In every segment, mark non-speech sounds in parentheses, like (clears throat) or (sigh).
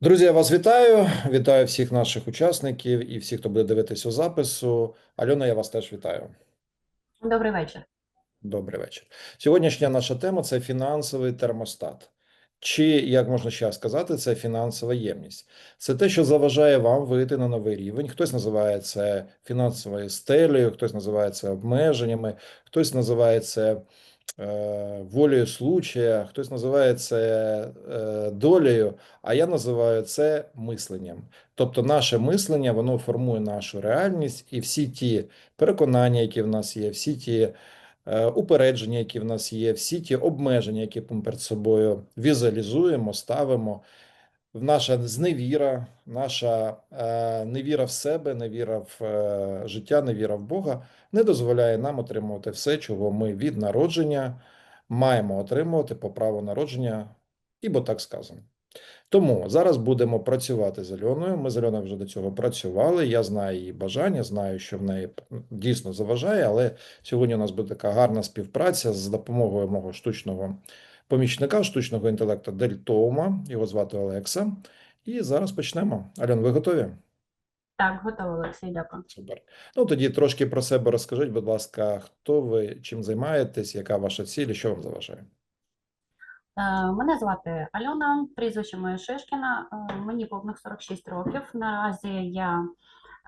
Друзі, я вас вітаю. Вітаю всіх наших учасників і всіх, хто буде дивитися у запису. Альона, я вас теж вітаю. Добрий вечір. Добрий вечір. Сьогоднішня наша тема це фінансовий термостат. Чи, як можна ще сказати, це фінансова ємність. Це те, що заважає вам вийти на новий рівень. Хтось називає це фінансовою стелею, хтось називає це обмеженнями, хтось називає це волею случая, хтось називає це е, долею, а я називаю це мисленням. Тобто, наше мислення воно формує нашу реальність, і всі ті переконання, які в нас є, всі ті е, упередження, які в нас є, всі ті обмеження, які ми перед собою візуалізуємо, ставимо. В Наша зневіра, наша е, невіра в себе, невіра в е, життя, невіра в Бога не дозволяє нам отримувати все, чого ми від народження маємо отримувати по праву народження, ібо так сказано. Тому зараз будемо працювати з Альоною. Ми з Альоною вже до цього працювали. Я знаю її бажання, знаю, що в неї дійсно заважає, але сьогодні у нас буде така гарна співпраця з допомогою мого штучного помічника, штучного інтелекту Дельтома. Його звати Олекса. І зараз почнемо. Альон, ви готові? Так, готово, Олексій, дякую. Супер. Ну тоді трошки про себе розкажіть, будь ласка, хто ви, чим займаєтесь, яка ваша ціль і що вам заважає? Е, Мене звати Альона, прізвище моє Шишкіна. Е, Мені повних 46 років. Наразі я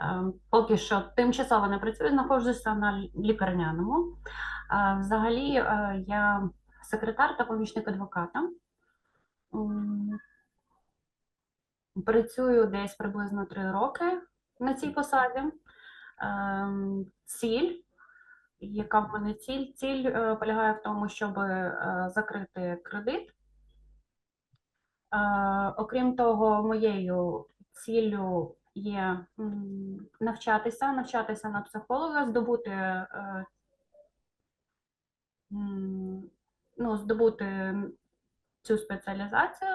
е, поки що тимчасово не працюю, знаходжуся на лікарняному. Взагалі, я секретар та помічник адвоката. Працюю десь приблизно 3 роки на цій посаді. Ем, Ціль яка в мене ціль? Ціль е, полягає в тому, щоб е, закрити кредит. Е, окрім того, моєю ціллю є навчатися, навчатися на психолога, здобути, ну, здобути цю спеціалізацію,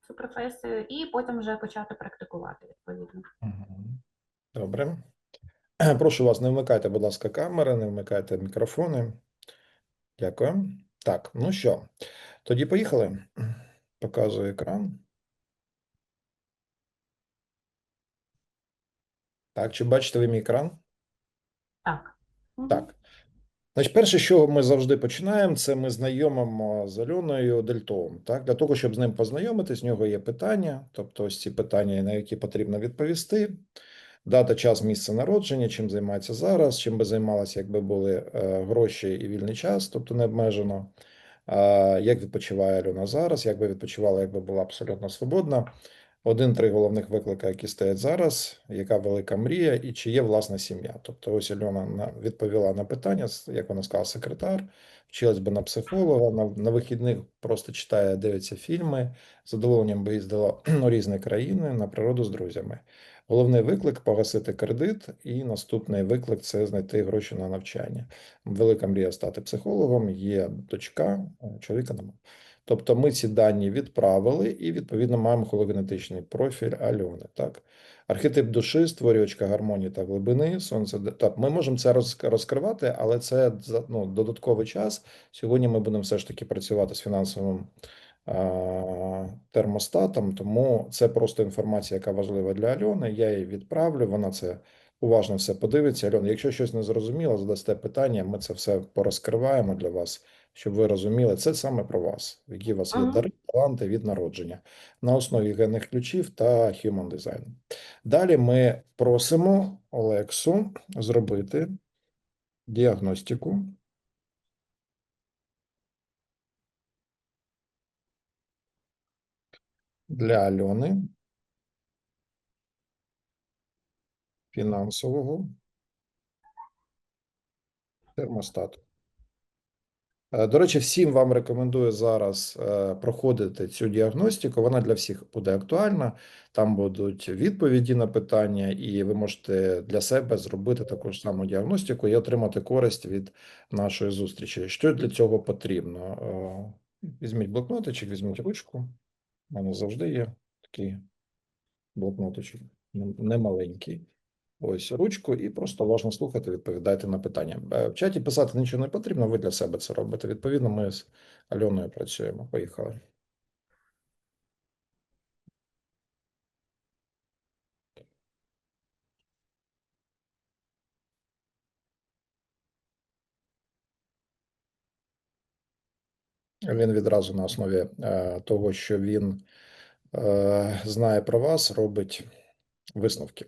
цю професію, і потім вже почати практикувати відповідно. Добре. Прошу вас, не вмикайте, будь ласка, камери, не вмикайте мікрофони. Дякую. Так, ну що, тоді поїхали. Показую екран. Так, чи бачите ви мій екран? Так. Так. Значить, перше, що ми завжди починаємо, це ми знайомимо з Альоною Дельтовим. Так, для того, щоб з ним познайомитись, в нього є питання, тобто ось ці питання, на які потрібно відповісти. Дата, час, місце народження, чим займається зараз, чим би займалася, якби були е, гроші і вільний час, тобто не обмежено. Як відпочиває Альона зараз, як би відпочивала, якби була абсолютно свободна. Один-три головних виклика, які стоять зараз, яка велика мрія, і чи є власна сім'я. Тобто, ось Альона на- відповіла на питання, як вона сказала, секретар, вчилась би на психолога, на, на вихідних просто читає, дивиться фільми, з задоволенням би їздила (clears throat) у різні країни на природу з друзями. Головний виклик погасити кредит, і наступний виклик це знайти гроші на навчання. Велика мрія стати психологом, є дочка, е, чоловіка немає. Тобто ми ці дані відправили і відповідно маємо хологенетичний профіль Альони. Так, архетип душі, створювачка гармонії та глибини. Сонце так, ми можемо це розкривати, але це ну, додатковий час. Сьогодні ми будемо все ж таки працювати з фінансовим а, термостатом, тому це просто інформація, яка важлива для Альони. Я її відправлю. Вона це уважно все подивиться. Альона, якщо щось не зрозуміло, задасте питання. Ми це все порозкриваємо для вас, щоб ви розуміли. Це саме про вас, які у вас є дари, таланти від народження на основі генних ключів та Human Design. Далі ми просимо Олексу зробити діагностику. Для Альони фінансового термостату. Е, До речі, всім вам рекомендую зараз е, проходити цю діагностику. Вона для всіх буде актуальна. Там будуть відповіді на питання, і ви можете для себе зробити таку ж саму діагностику і отримати користь від нашої зустрічі. Що для цього потрібно? Е, Візьміть блокнотичок, візьміть ручку. У мене завжди є такий блокнотичок, не- не маленький. Ось ручку, і просто важно слухати, відповідайте на питання. Е, в чаті писати нічого не потрібно, ви для себе це робите. Відповідно, ми з Альоною працюємо. Поїхали. Він відразу на основі е, того, що він е, знає про вас, робить висновки.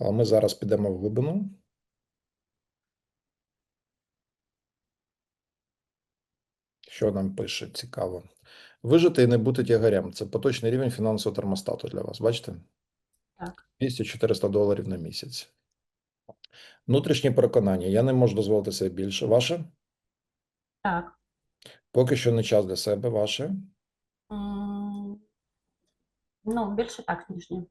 Але ми зараз підемо в глибину. Що нам пише цікаво. Вижити і не бути тягарем. Це поточний рівень фінансового термостату для вас. Бачите? Так. 200-400 доларів на місяць. Внутрішні переконання. Я не можу дозволити себе більше. Ваше? Так. Поки що не час для себе. Ваше? М, Ну, більше так, ніж ні.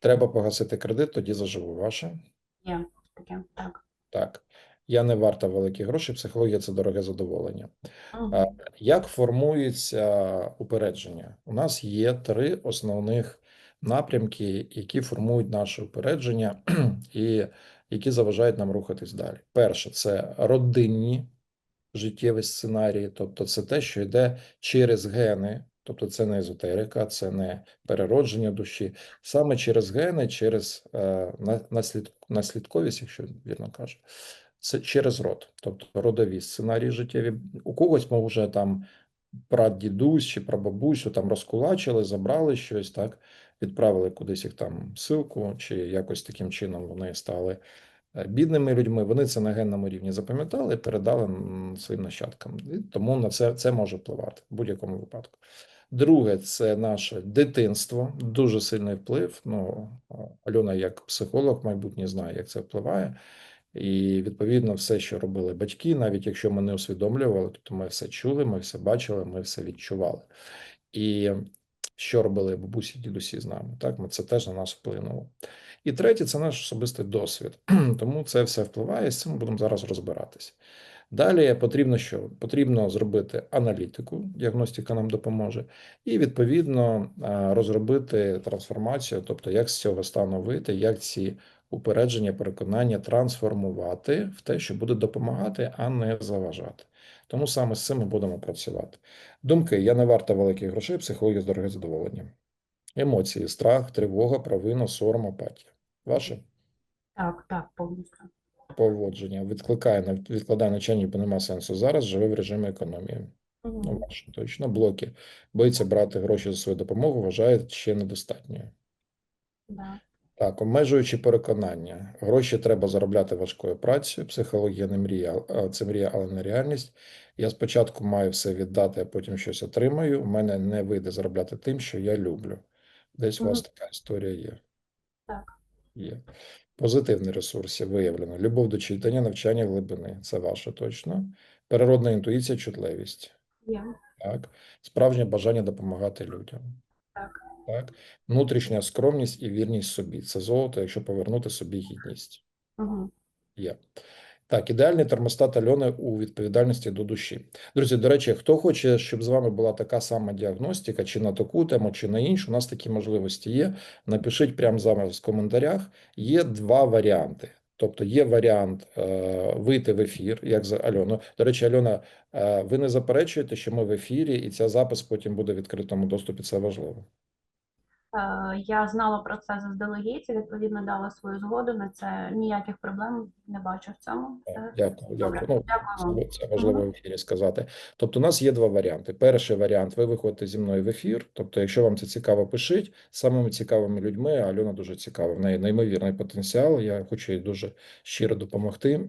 Треба погасити кредит, тоді заживу. Ваше? Є таке. Так. Так. Я не варта великі гроші. Психологія це дороге задоволення. Мгм. А, Як формується упередження? У нас є три основних напрямки, які формують наше упередження (clears throat) і які заважають нам рухатись далі. Перше це родинні життєві сценарії, тобто це те, що йде через гени, тобто це не езотерика, це не переродження душі, саме через гени, через е, наслід, наслідковість, якщо вірно кажу, це через род, тобто родові сценарії життєві. У когось може там прадідусь чи прабабусю там розкулачили, забрали щось, так, відправили кудись їх там ссилку, чи якось таким чином вони стали е, бідними людьми. Вони це на генному рівні запам'ятали передали своїм нащадкам. І тому на це, це може впливати в будь-якому випадку. Друге, це наше дитинство, дуже сильний вплив. Ну, Альона, як психолог, майбутнє знає, як це впливає. І відповідно все, що робили батьки, навіть якщо ми не усвідомлювали, тобто ми все чули, ми все бачили, ми все відчували. І що робили бабусі, дідусі з нами, так ми це теж на нас вплинуло. І третє це наш особистий досвід. (clears throat) Тому це все впливає. З цим будемо зараз розбиратися. Далі потрібно що? Потрібно зробити аналітику, діагностика нам допоможе, і відповідно е, розробити трансформацію, тобто як з цього стану вийти, як ці упередження, переконання трансформувати в те, що буде допомагати, а не заважати. Тому саме з цим ми будемо працювати. Думки: я не варта великих грошей, психологія з дороге задоволення. Емоції, страх, тривога, провина, сором, апатія. Ваше Так, так, повністю. Поводження відкликає на відкладає навчання, бо нема сенсу зараз. Живе в режимі економії. Ну, ваше точно блоки. Боїться брати гроші за свою допомогу, вважає ще недостатньою. Да. Так, обмежуючи переконання. Гроші треба заробляти важкою працею. Психологія не мрія, це мрія, але не реальність. Я спочатку маю все віддати, а потім щось отримаю. У мене не вийде заробляти тим, що я люблю. Десь у вас така історія є. Так. Є. Позитивні ресурси виявлено. Любов до читання, навчання глибини. Це ваше точно. Природна інтуїція, чутливість. Yeah. Так. Справжнє бажання допомагати людям. Так. Так. Внутрішня скромність і вірність собі. Це золото, якщо повернути собі гідність. Угу. Є. Так, ідеальний термостат Альони у відповідальності до душі. Друзі, до речі, хто хоче, щоб з вами була така сама діагностика, чи на таку тему, чи на іншу, у нас такі можливості є. Напишіть прямо зараз в коментарях. Є два варіанти. Тобто є варіант е, вийти в ефір, як за Альону. До речі, Альона, е, ви не заперечуєте, що ми в ефірі, і ця запис потім буде в відкритому доступі. Це важливо. Е, Я знала про це заздалегідь, відповідно дала свою згоду на це. Ніяких проблем не бачу в цьому. Дякую, добре. дякую. Ну, Дякую це важливо в ефірі сказати. Тобто, у нас є два варіанти. Перший варіант: ви виходите зі мною в ефір. Тобто, якщо вам це цікаво, пишіть самими цікавими людьми. Альона дуже цікава. В неї неймовірний потенціал. Я хочу їй дуже щиро допомогти.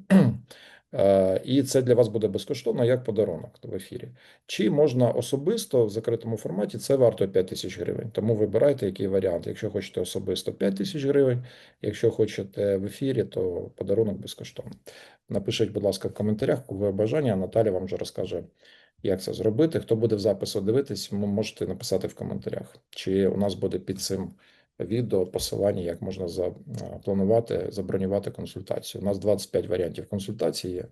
Е, І це для вас буде безкоштовно як подарунок в ефірі. Чи можна особисто в закритому форматі? Це варто 5 тисяч гривень. Тому вибирайте який варіант. Якщо хочете особисто 5 тисяч гривень, якщо хочете в ефірі, то подарунок безкоштовний. Напишіть, будь ласка, в коментарях, кого бажання. Наталя вам вже розкаже, як це зробити. Хто буде в запису дивитись, можете написати в коментарях. Чи у нас буде під цим відео посилання, як можна запланувати, забронювати консультацію. У нас 25 варіантів консультації є,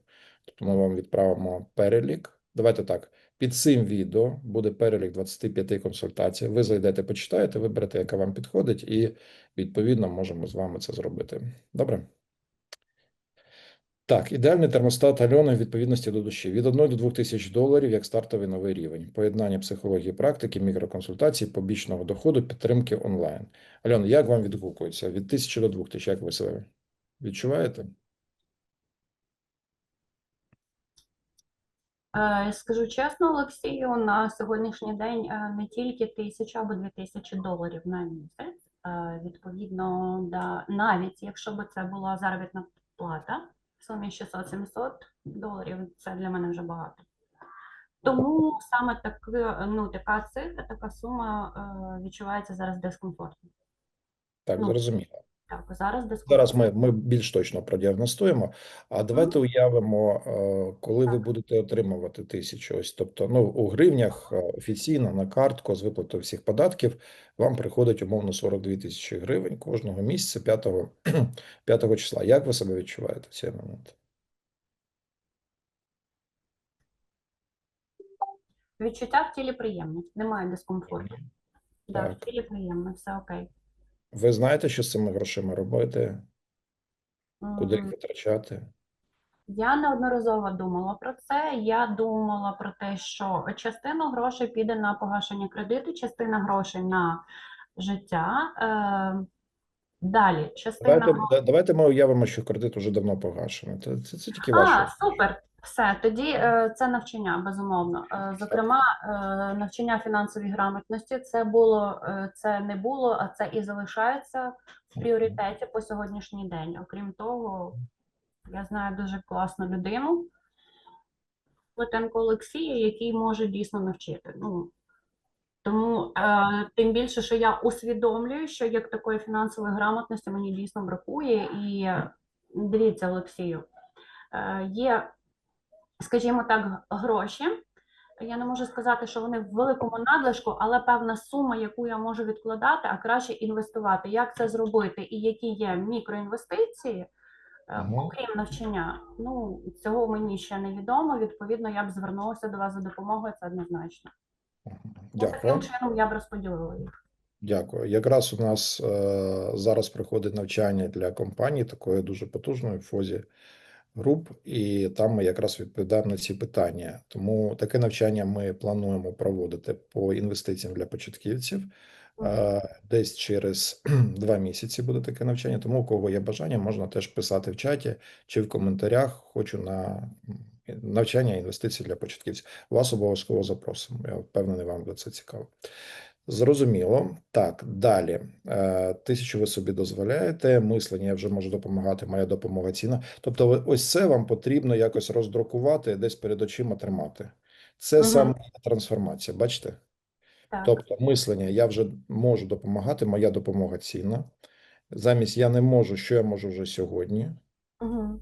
тобто ми вам відправимо перелік. Давайте так. Під цим відео буде перелік 25 консультацій. Ви зайдете, почитаєте, виберете, яка вам підходить, і відповідно можемо з вами це зробити. Добре? Так, ідеальний термостат Альони в відповідності до душі від 1 до 2 тисяч доларів як стартовий новий рівень. Поєднання психології, практики, мікроконсультацій, побічного доходу, підтримки онлайн. Альон, як вам відгукується? Від 1000 до 2000, як ви себе відчуваєте? Е, Скажу чесно, Олексію, на сьогоднішній день е, не тільки тисяча або дві тисячі доларів на місяць. Е, Відповідно, да, навіть якщо б це була заробітна плата в сумі 600-700 доларів, це для мене вже багато. Тому саме таки, ну, така цифра, така сума е, відчувається зараз дискомфортно. Так, Ну, зрозуміло. Так, зараз дискомфортно. Зараз ми, ми більш точно продіагностуємо. А давайте уявимо, е, коли ви будете отримувати тисячу. Ось, тобто, ну, у гривнях е, офіційно на картку з виплатою всіх податків вам приходить умовно 42 тисячі гривень кожного місяця 5, 5 (clears throat) числа. Як ви себе відчуваєте в цей момент? Відчуття в тілі приємні, немає дискомфорту. В Так. тілі приємно, все окей. Ви знаєте, що з цими грошима робити? Куди їх витрачати? Я неодноразово думала про це. Я думала про те, що частина грошей піде на погашення кредиту, частина грошей на життя. Е, далі, частина Давайте, давайте ми уявимо, що кредит уже давно погашений. Це, це, це тільки А, ваше. супер. Все, тоді е, це навчання, безумовно. Е, зокрема, е, навчання фінансовій грамотності це було, е, це не було, а це і залишається в пріоритеті по сьогоднішній день. Окрім того, я знаю дуже класну людину, Литенко Олексія, який може дійсно навчити. Ну, тому е, тим більше, що я усвідомлюю, що як такої фінансової грамотності мені дійсно бракує. І дивіться, Олексію, е, є, скажімо так, гроші. Я не можу сказати, що вони в великому надлишку, але певна сума, яку я можу відкладати, а краще інвестувати. Як це зробити? І які є мікроінвестиції, е, окрім навчання, ну цього мені ще не відомо. Відповідно, я б звернулася до вас за допомогою, це однозначно. Дякую. Таким чином я б розподілила їх. Дякую. Якраз у нас е, зараз проходить навчання для компанії, такої дуже потужної фозі груп, і там ми якраз відповідаємо на ці питання. Тому таке навчання ми плануємо проводити по інвестиціям для початківців. Десь через (clears throat) два місяці буде таке навчання. Тому у кого є бажання, можна теж писати в чаті чи в коментарях. Хочу на навчання інвестицій для початківців. Вас обов'язково запросимо. Я впевнений, вам буде це цікаво. Зрозуміло. Так, далі. Е, Тисячу ви собі дозволяєте. Мислення я вже можу допомагати, моя допомога ціна. Тобто, ось це вам потрібно якось роздрукувати, десь перед очима тримати. Це Мгм. саме трансформація, бачите? Так. Тобто, мислення я вже можу допомагати, моя допомога цінна. Замість я не можу, що я можу вже сьогодні. Угу.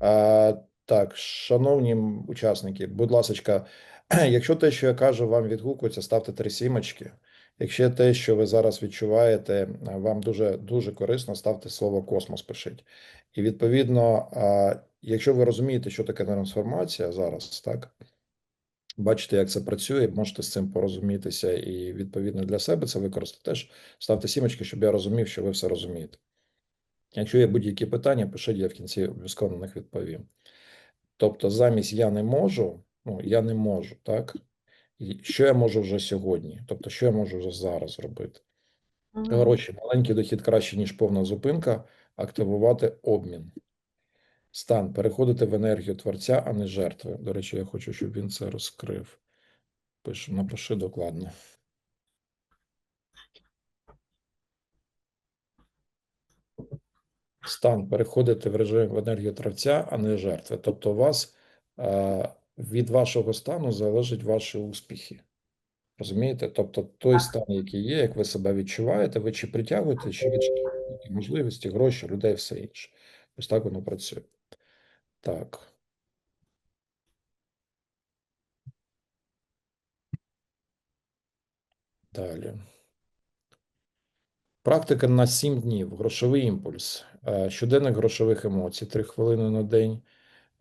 А, так, шановні учасники, будь ласка, (clears throat) якщо те, що я кажу, вам відгукується, ставте три сімочки. Якщо те, що ви зараз відчуваєте, вам дуже дуже корисно, ставте слово космос, пишіть. І відповідно, якщо ви розумієте, що таке трансформація зараз, так бачите, як це працює, можете з цим порозумітися і відповідно для себе це використати теж. Ставте сімочки, щоб я розумів, що ви все розумієте. Якщо є будь-які питання, пишіть, я в кінці обов'язково на них відповім. Тобто, замість я не можу, ну я не можу, так? І що я можу вже сьогодні? Тобто, що я можу вже зараз зробити? Гроші, маленький дохід краще, ніж повна зупинка, активувати обмін. Стан, переходити в енергію творця, а не жертви. До речі, я хочу, щоб він це розкрив. Пишу, напиши докладно. Стан переходити в режим в енергію травця, а не жертви. Тобто, у вас е, від вашого стану залежать ваші успіхи. Розумієте? Тобто, той стан, який є, як ви себе відчуваєте, ви чи притягуєте, чи відштовхуєте можливості, гроші, людей, все інше. Ось так воно працює. Так. Далі. Практика на 7 днів. Грошовий імпульс. Е, Щоденник грошових емоцій, 3 хвилини на день.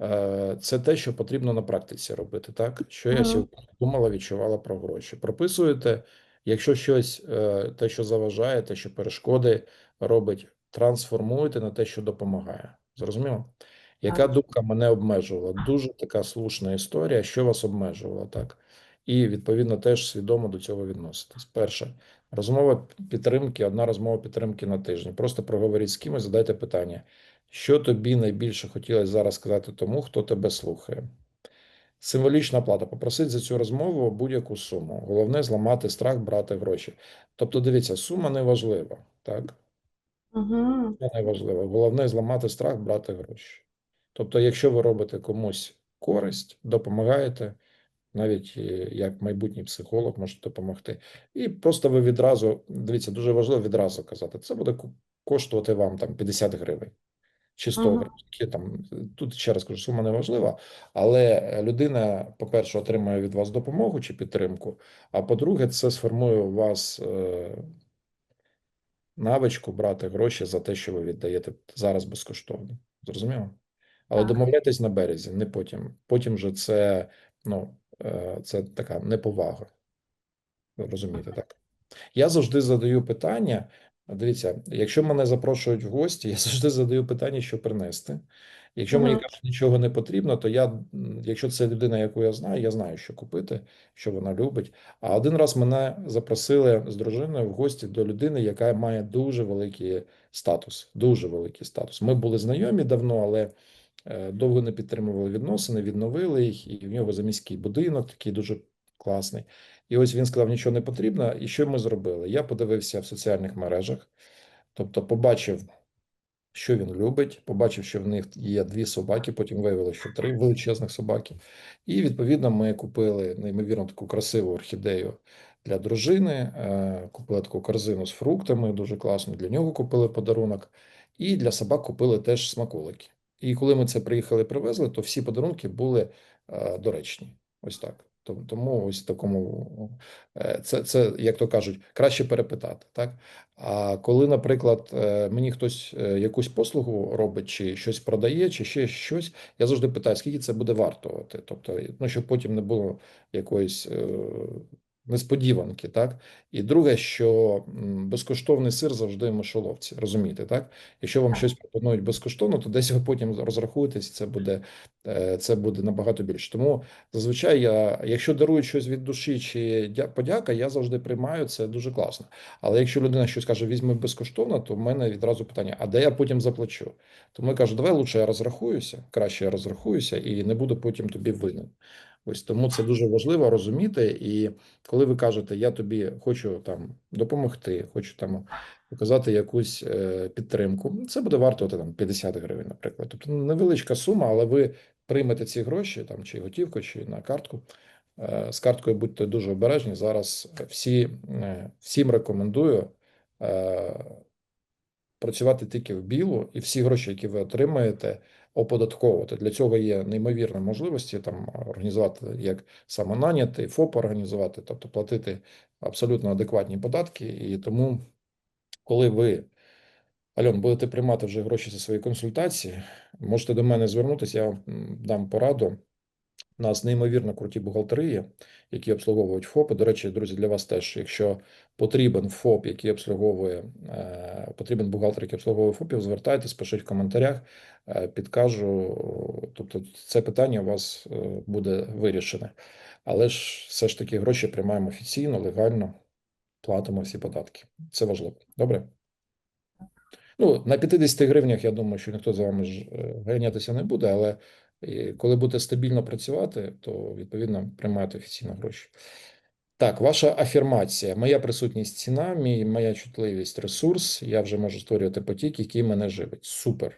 Е, Це те, що потрібно на практиці робити, так? Що я сьогодні думала, відчувала про гроші. Прописуєте, якщо щось, е, те, що заважає, те, що перешкоди робить, трансформуєте на те, що допомагає. Зрозуміло? Яка думка мене обмежувала? Дуже така слушна історія, що вас обмежувало, так? І відповідно теж свідомо до цього відноситись. Перше, розмова підтримки, одна розмова підтримки на тиждень. Просто проговоріть з кимось, задайте питання, що тобі найбільше хотілося зараз сказати тому, хто тебе слухає. Символічна плата. Попросить за цю розмову будь-яку суму. Головне зламати страх, брати гроші. Тобто, дивіться, сума не важлива, так? Угу. Не важливо. Головне зламати страх, брати гроші. Тобто, якщо ви робите комусь користь, допомагаєте, навіть е, як майбутній психолог може допомогти. І просто ви відразу, дивіться, дуже важливо відразу казати, це буде коштувати вам там 50 гривень чи 100 Мгм. гривень. Які Там, тут ще раз кажу, сума не важлива, але людина, по-перше, отримає від вас допомогу чи підтримку, а по-друге, це сформує у вас е, навичку брати гроші за те, що ви віддаєте зараз безкоштовно. Зрозуміло? Але Так. домовляйтесь на березі, не потім. Потім же це, ну, е, це така неповага. Розумієте, так? Я завжди задаю питання. Дивіться, якщо мене запрошують в гості, я (laughs) завжди задаю питання, що принести. Якщо мені кажуть, нічого не потрібно, то я, якщо це людина, яку я знаю, я знаю, що купити, що вона любить. А один раз мене запросили з дружиною в гості до людини, яка має дуже великий статус. Дуже великий статус. Ми були знайомі давно, але е, довго не підтримували відносини, відновили їх, і в нього заміський будинок, такий дуже класний. І ось він сказав, нічого не потрібно. І що ми зробили? Я подивився в соціальних мережах, тобто побачив, що він любить, побачив, що в них є дві собаки, потім виявилося, що три величезних собаки. І відповідно ми купили неймовірно таку красиву орхідею для дружини, е, купили таку корзину з фруктами, дуже класно. Для нього купили подарунок, і для собак купили теж смаколики. І коли ми це приїхали, привезли, то всі подарунки були е, доречні. Ось так. Тому- ось такому е, це, це, як то кажуть, краще перепитати. Так а коли, наприклад, е, мені хтось е, якусь послугу робить, чи щось продає, чи ще щось, я завжди питаю, скільки це буде вартувати. Тобто, ну щоб потім не було якоїсь несподіванки, так і друге, що безкоштовний сир завжди в мишоловці, розумієте, так? Якщо вам щось пропонують безкоштовно, то десь ви потім розрахуєтесь, це буде е, це буде набагато більше. Тому зазвичай я, якщо дарують щось від душі чи подяка, я завжди приймаю це дуже класно. Але якщо людина щось каже, візьми безкоштовно, то в мене відразу питання: а де я потім заплачу? Тому я кажу, давай лучше я розрахуюся, краще я розрахуюся і не буду потім тобі винен. Ось тому це дуже важливо розуміти. І коли ви кажете, я тобі хочу там допомогти, хочу там показати якусь е, підтримку, це буде вартувати там 50 гривень, наприклад. Тобто невеличка сума, але ви приймете ці гроші там чи готівку, чи на картку. Е, З карткою будьте дуже обережні. Зараз всі, е, всім рекомендую працювати тільки в білу, і всі гроші, які ви отримаєте, оподатковувати. Для цього є неймовірні можливості там організувати як самонаняти, ФОП організувати, тобто платити абсолютно адекватні податки. І тому, коли ви, Альон, будете приймати вже гроші за свої консультації, можете до мене звернутися, я вам дам пораду. У нас неймовірно круті бухгалтерії, які обслуговують ФОПи. До речі, друзі, для вас теж, якщо потрібен ФОП, який обслуговує, е, потрібен бухгалтер, який обслуговує ФОПів, звертайтесь, пишіть в коментарях, е, підкажу. Тобто, це питання у вас е, буде вирішене. Але ж все ж таки гроші приймаємо офіційно, легально, платимо всі податки. Це важливо. Добре? Ну, на 50 гривнях, я думаю, що ніхто за вами ж ганятися не буде, але коли будете стабільно працювати, то відповідно приймаєте офіційно гроші. Так, ваша афірмація. Моя присутність ціна, мій, моя чутливість ресурс. Я вже можу створювати потік, який мене живить. Супер.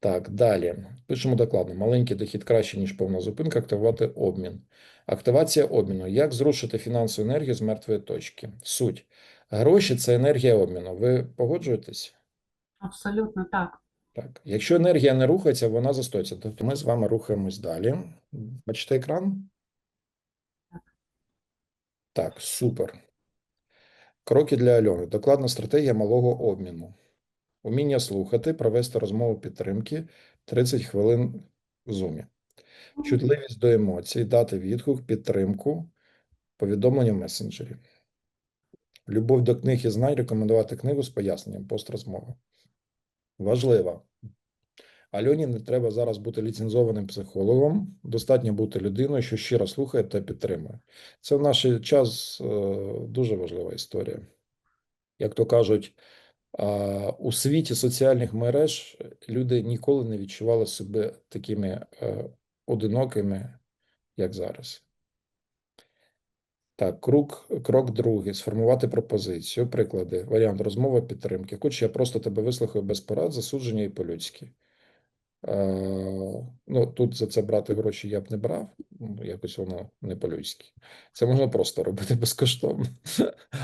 Так, далі. Пишемо докладно. Маленький дохід краще, ніж повна зупинка. Активувати обмін. Активація обміну. Як зрушити фінансову енергію з мертвої точки? Суть. Гроші це енергія обміну. Ви погоджуєтесь? Абсолютно так. Так, якщо енергія не рухається, вона застоїться. Тобто ми з вами рухаємось далі. Бачите екран? Так, супер. Кроки для Альони. Докладна стратегія малого обміну. Уміння слухати, провести розмову підтримки 30 хвилин в зумі. Чутливість до емоцій, дати відгук, підтримку, повідомлення в месенджері. Любов до книг і знань, рекомендувати книгу з поясненням построзмови. Важливо. Альоні не треба зараз бути ліцензованим психологом. Достатньо бути людиною, що щиро слухає та підтримує. Це в наш час е, дуже важлива історія. Як то кажуть, у світі соціальних мереж люди ніколи не відчували себе такими е, одинокими як зараз. Так, крок, крок другий. Сформувати пропозицію. Приклади. Варіант розмова підтримки. Хоч я просто тебе вислухаю без порад, засудження і по-людськи. Е, ну, тут за це брати гроші я б не брав, ну, якось воно не по-людськи. Це можна просто робити (laughs) безкоштовно.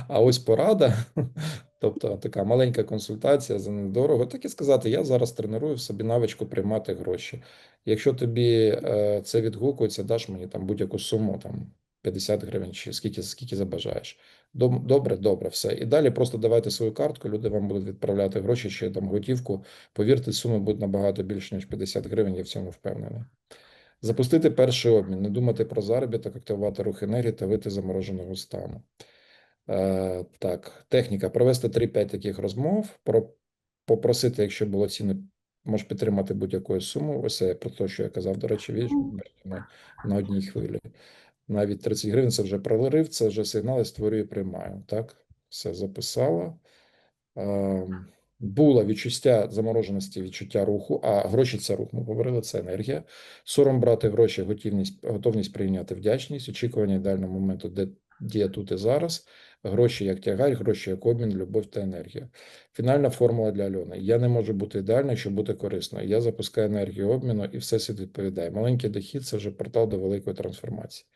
А ось порада, (laughs) тобто така маленька консультація за недорого, так і сказати, я зараз треную в собі навичку приймати гроші. Якщо тобі е, це відгукується, даш мені там будь-яку суму, там 50 гривень чи скільки, скільки забажаєш. Добре, добре, все. І далі просто давайте свою картку, люди вам будуть відправляти гроші чи там готівку. Повірте, суми будуть набагато більше, ніж 50 гривень, я в цьому впевнений. Запустити перший обмін, не думати про заробіток, активувати рух енергії та вийти з замороженого стану. Е, так, техніка. Провести 3-5 таких розмов, про, попросити, якщо було цінно, можеш підтримати будь-якою сумою. Ось це про те, що я казав, до речі, віж, на, на одній хвилі. Навіть 30 гривень це вже прорив, це вже сигнал, я створюю, приймаю. Так, все записала. Ем, було відчуття замороженості, відчуття руху, а гроші це рух. Ми говорили, це енергія. Сором брати гроші, готівність, готовність прийняти вдячність, очікування ідеального моменту, де діє тут і зараз. Гроші як тягарь, гроші як обмін, любов та енергія. Фінальна формула для Альони. Я не можу бути ідеальною, щоб бути корисною. Я запускаю енергію обміну і все світ відповідає. Маленький дохід це вже портал до великої трансформації.